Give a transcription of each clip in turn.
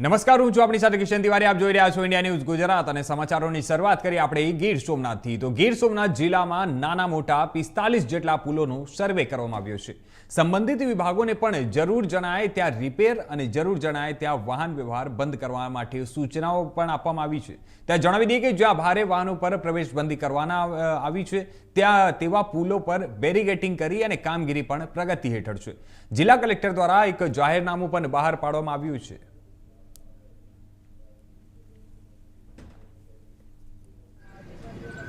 નમસ્કાર, હું છું આપણી સાથે કિશન તિવારી. આપ જોઈ રહ્યા છો ઇન્ડિયા ન્યૂઝ ગુજરાત અને સમાચારોની શરૂઆત કરી આપણે ગીર સોમનાથથી. તો ગીર સોમનાથ જિલ્લામાં નાના મોટા પિસ્તાલીસ જેટલા પુલોનું સર્વે કરવામાં આવ્યો છે. સંબંધિત વિભાગોને પણ જરૂર જણાય ત્યાં રિપેર અને જરૂર જણાય ત્યાં વાહન વ્યવહાર બંધ કરવા માટે સૂચનાઓ પણ આપવામાં આવી છે. ત્યાં જણાવી દઈએ કે જ્યાં ભારે વાહનો પર પ્રવેશબંધી કરવાના આવી છે, ત્યાં તેવા પુલો પર બેરીગેટિંગ કરી અને કામગીરી પણ પ્રગતિ હેઠળ છે. જિલ્લા કલેક્ટર દ્વારા એક જાહેરનામું પણ બહાર પાડવામાં આવ્યું છે.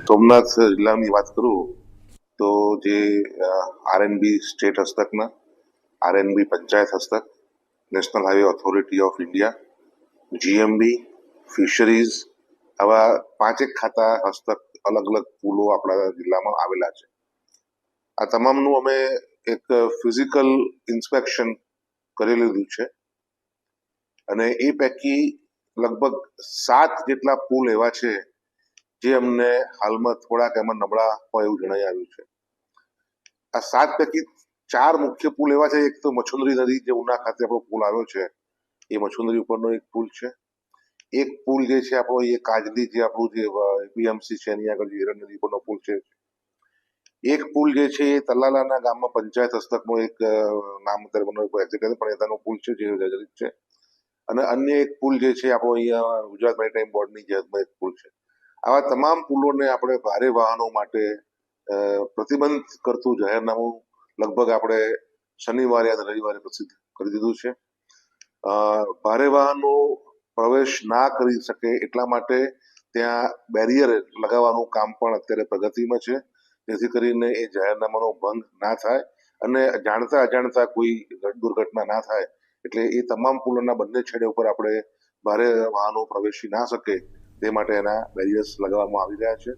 સોમનાથ જિલ્લાની વાત કરું, તો જે આરએનબી સ્ટેટ હસ્તકના આરએનબી પંચાયત હસ્તક national highway authority of India GMB fisheries આવા પાંચેક ખાતા હસ્તક, અલગ અલગ પુલો આપણા જિલ્લામાં આવેલા છે. આ તમામનું અમે એક ફિઝિકલ ઇન્સ્પેક્શન કરી લીધું છે. અને એ પૈકી લગભગ સાત જેટલા પુલ એવા છે જે અમને હાલમાં થોડાક એમાં નબળા હોય એવું જણાઈ આવ્યું છે. આ સાત પૈકી ચાર મુખ્ય પુલ એવા છે, એક તો મછુંદરી નદી જે ઉના ખાતે આપણો પુલ આવ્યો છે, એ મછુંદરી ઉપરનો એક પુલ છે. એક પુલ જે છે આપણો, એ કાજલી જે આપણું જે બીએમસી છે, એની આગળ જે હિરણ નદી ઉપરનો પુલ છે. એક પુલ જે છે એ તલાલાના ગામમાં પંચાયત હસ્તકનો એક નામ મને પણ એનો પુલ છે જે જર્જરિત છે. અને અન્ય એક પુલ જે છે આપણો અહીંયા ગુજરાત મેરીટાઈમ બોર્ડની જે એક પુલ છે. આવા તમામ પુલોને આપણે ભારે વાહનો માટે પ્રતિબંધ કરતું જાહેરનામું લગભગ આપણે શનિવારે અને રવિવારે પ્રસિદ્ધ કરી દીધું છે. ભારે વાહનો પ્રવેશ ના કરી શકે એટલા માટે ત્યાં બેરિયર લગાવવાનું કામ પણ અત્યારે પ્રગતિમાં છે. જેથી કરીને એ જાહેરનામાનો ભંગ ના થાય અને જાણતા અજાણતા કોઈ દુર્ઘટના ના થાય. એટલે એ તમામ પુલોના બંને છેડે ઉપર આપણે ભારે વાહનો પ્રવેશી ના શકે તે માટે એના બેરિયર્સ લગાવવામાં આવી રહ્યા છે.